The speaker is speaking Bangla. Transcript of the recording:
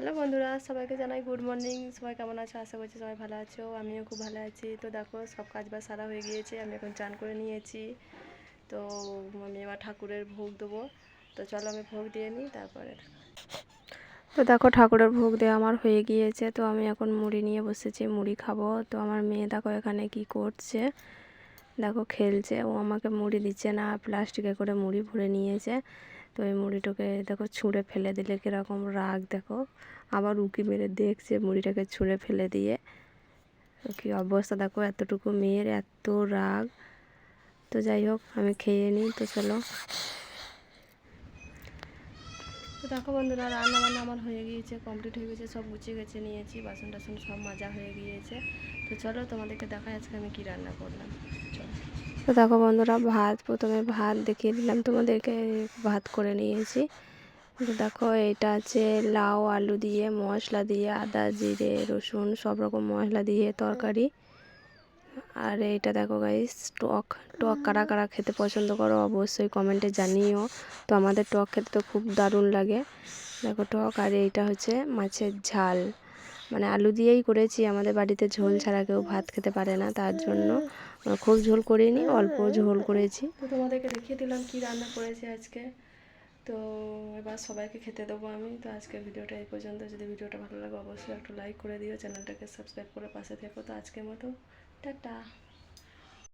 হ্যালো বন্ধুরা, সবাইকে জানাই গুড মর্নিং সবাই কেমন আছো? আশা করছি সবাই ভালো আছো। আমিও খুব ভালো আছি। তো দেখো, সব কাজ বাজ সারা হয়ে গিয়েছে। আমি এখন চান করে নিয়েছি। তো আমি এবার ঠাকুরের ভোগ দেবো। তো চলো আমি ভোগ দিয়ে নিই, তারপরে। তো দেখো, ঠাকুরের ভোগ দেওয়া আমার হয়ে গিয়েছে। তো আমি এখন মুড়ি নিয়ে বসেছি, মুড়ি খাব। তো আমার মেয়ে দেখো এখানে কি করছে। দেখো, খেলছে। ও আমাকে মুড়ি দিচ্ছে না, প্লাস্টিকে করে মুড়ি ভরে নিয়েছে। তো এই মুড়িটাকে দেখো ছুঁড়ে ফেলে দিলে কীরকম রাগ, দেখো। আবার উকি মেরে দেখছে মুড়িটাকে ছুঁড়ে ফেলে দিয়ে। কী অবস্থা, দেখো, এতটুকু মেয়ের এত রাগ। তো যাই হোক, আমি খেয়ে নিই, তো চলো। তো দেখো বন্ধুরা রান্না বান্না আমার হয়ে গিয়েছে কমপ্লিট হয়ে গেছে, সব গুছিয়ে গেছে নিয়েছি বাসন টাসন সব মাজা হয়ে গিয়েছে। তো চলো তোমাদেরকে দেখাই আজকে আমি কী রান্না করলাম। চলো। তো দেখো বন্ধুরা, ভাত, প্রথমে ভাত দেখিয়ে দিলাম। তোমাদেরকে ভাত করে নিয়েছি। তো দেখো, এটা আছে লাউ, আলু দিয়ে, মশলা দিয়ে, আদা, জিরে, রসুন, সব রকম মশলা দিয়ে তরকারি। আর এটা দেখো গাইস টক টক কারা কারা খেতে পছন্দ করো অবশ্যই কমেন্টে জানিও। তো আমাদের টক খেতে তো খুব দারুণ লাগে। দেখো টক, আর এইটা হচ্ছে মাছের ঝাল। মানে আলু দিয়েই করেছি। আমাদের বাড়িতে ঝোল ছাড়া কেউ ভাত খেতে পারে না, তার জন্য খুব ঝোল করিনি, অল্প ঝোল করেছি। তো তোমাদেরকে দেখিয়ে দিলাম কি রান্না করেছি আজকে। তো এবার সবাইকে খেতে দেবো আমি। তো আজকে ভিডিওটা এই পর্যন্ত। যদি ভিডিওটা ভালো লাগে, অবশ্যই একটু লাইক করে দিও। চ্যানেলটাকে সাবস্ক্রাইব করে পাশে থেকো। তো আজকের মতো, টাটা।